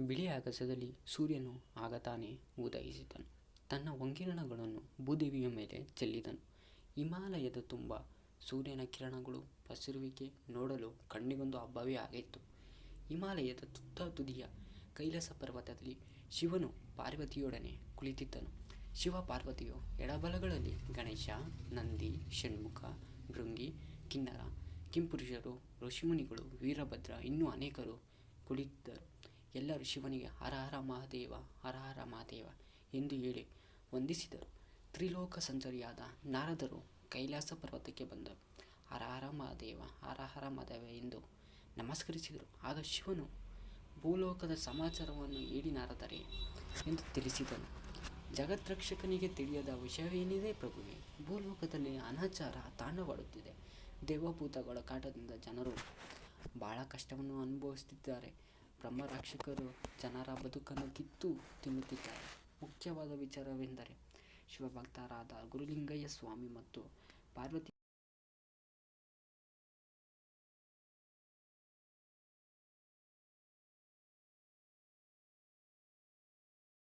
ಬಿಳಿ ಆಕಾಶದಲ್ಲಿ ಸೂರ್ಯನು ಆಗ ತಾನೇ ಉದಯಿಸಿದನು. ತನ್ನ ಒಂಗಿರಣಗಳನ್ನು ಭೂದೇವಿಯ ಮೇಲೆ ಚೆಲ್ಲಿದನು. ಹಿಮಾಲಯದ ತುಂಬ ಸೂರ್ಯನ ಕಿರಣಗಳು ಹಸಿರುವಿಕೆ ನೋಡಲು ಕಣ್ಣಿಗೊಂದು ಹಬ್ಬವೇ ಆಗಿತ್ತು. ಹಿಮಾಲಯದ ತುತ್ತ ತುದಿಯ ಕೈಲಾಸ ಪರ್ವತದಲ್ಲಿ ಶಿವನು ಪಾರ್ವತಿಯೊಡನೆ ಕುಳಿತಿದ್ದನು. ಶಿವ ಪಾರ್ವತಿಯು ಎಡಬಲಗಳಲ್ಲಿ ಗಣೇಶ, ನಂದಿ, ಷಣ್ಮುಖ, ಭೃಂಗಿ, ಕಿನ್ನರ, ಕಿಂಪುರುಷರು, ಋಷಿಮುನಿಗಳು, ವೀರಭದ್ರ ಇನ್ನೂ ಅನೇಕರು ಕುಳಿತಿದ್ದರು. ಎಲ್ಲರೂ ಶಿವನಿಗೆ ಹರ ಹರ ಮಹಾದೇವ, ಹರ ಹರ ಮಹಾದೇವ ಎಂದು ಹೇಳಿ ವಂದಿಸಿದರು. ತ್ರಿಲೋಕ ಸಂಚಾರಿಯಾದ ನಾರದರು ಕೈಲಾಸ ಪರ್ವತಕ್ಕೆ ಬಂದರು. ಹರ ಮಹಾದೇವ, ಹರ ಹರ ಮಹಾದೇವ ಎಂದು ನಮಸ್ಕರಿಸಿದರು. ಆಗ ಶಿವನು ಭೂಲೋಕದ ಸಮಾಚಾರವನ್ನು ಹೇಳಿ ನಾರದರೇ ಎಂದು ತಿಳಿಸಿದನು. ಜಗದ್ರಕ್ಷಕನಿಗೆ ತಿಳಿಯದ ವಿಷಯವೇನಿದೆ ಪ್ರಭುವೆ? ಭೂಲೋಕದಲ್ಲಿ ಅನಾಚಾರ, ತಾಂಡವಾಡುತ್ತಿದೆ. ದೇವಭೂತಗಳ ಕಾಟದಿಂದ ಜನರು ಬಹಳ ಕಷ್ಟವನ್ನು ಅನುಭವಿಸುತ್ತಿದ್ದಾರೆ. ಬ್ರಹ್ಮರಾಕ್ಷಕರು ಜನರ ಬದುಕನ್ನು ಕಿತ್ತು ತಿನ್ನುತ್ತಿದ್ದಾರೆ. ಮುಖ್ಯವಾದ ವಿಚಾರವೆಂದರೆ ಶಿವಭಕ್ತರಾದ ಗುರುಲಿಂಗಯ್ಯ ಸ್ವಾಮಿ ಮತ್ತು ಪಾರ್ವತಿ